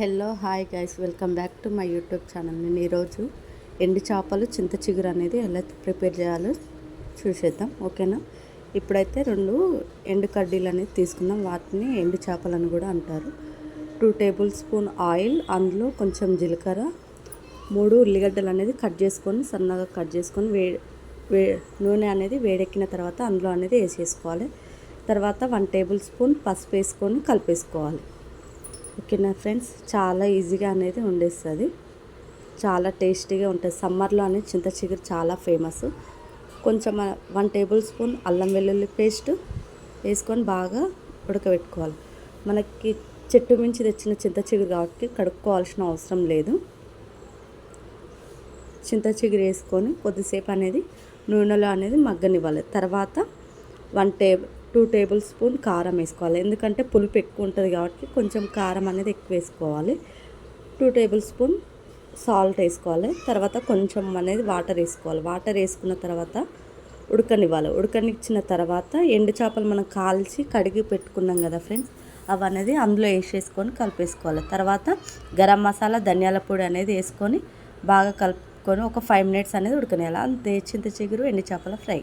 Hello hi guys. Welcome back to my YouTube channel. నేను ఈరోజు ఎండు చేపలు చింత చిగురు అనేది ఎలా ప్రిపేర్ చేయాలో చూసేద్దాం. ఓకేనా? ఇప్పుడైతే రెండు ఎండు కడ్డీలు అనేది తీసుకుందాం. వాటిని ఎండు చేపలు అని కూడా అంటారు. టూ టేబుల్ స్పూన్ ఆయిల్ అందులో కొంచెం జీలకర్ర మూడు ఉల్లిగడ్డలు అనేది కట్ చేసుకొని సన్నగా కట్ చేసుకొని వే వే నూనె అనేది వేడెక్కిన తర్వాత అందులో అనేది వేసేసుకోవాలి. తర్వాత వన్ టేబుల్ స్పూన్ పసుపు వేసుకొని కలిపేసుకోవాలి. ఓకేనా ఫ్రెండ్స్ చాలా ఈజీగా అనేది వండేస్తుంది. చాలా టేస్టీగా ఉంటుంది. సమ్మర్లో అనేది చింత చిగురు చాలా ఫేమస్. కొంచెం వన్ టేబుల్ స్పూన్ అల్లం వెల్లుల్లి పేస్ట్ వేసుకొని బాగా ఉడకబెట్టుకోవాలి. మనకి చెట్టు మించి తెచ్చిన చింత చిగురు కాబట్టి కడుక్కోవాల్సిన అవసరం లేదు. చింత చిగురు వేసుకొని కొద్దిసేపు అనేది నూనెలో అనేది మగ్గనివ్వాలి. తర్వాత one table two tablespoon కారం వేసుకోవాలి. ఎందుకంటే పులుపు ఎక్కువ ఉంటుంది కాబట్టి కొంచెం కారం అనేది ఎక్కువ వేసుకోవాలి. టూ టేబుల్ స్పూన్ సాల్ట్ వేసుకోవాలి. తర్వాత కొంచెం అనేది వాటర్ వేసుకోవాలి. వాటర్ వేసుకున్న తర్వాత ఉడకనివ్వాలి. ఉడకనిచ్చిన తర్వాత ఎండు చేపలు మనం కాల్చి కడిగి పెట్టుకున్నాం కదా ఫ్రెండ్స్ అవి అనేది అందులో వేసేసుకొని కలిపేసుకోవాలి. తర్వాత గరం మసాలా ధనియాల పొడి అనేది వేసుకొని బాగా కలుపుకొని ఒక ఫైవ్ మినిట్స్ అనేది ఉడకనియాలి అంతే చింత చిగురు ఎండు చేపల ఫ్రై.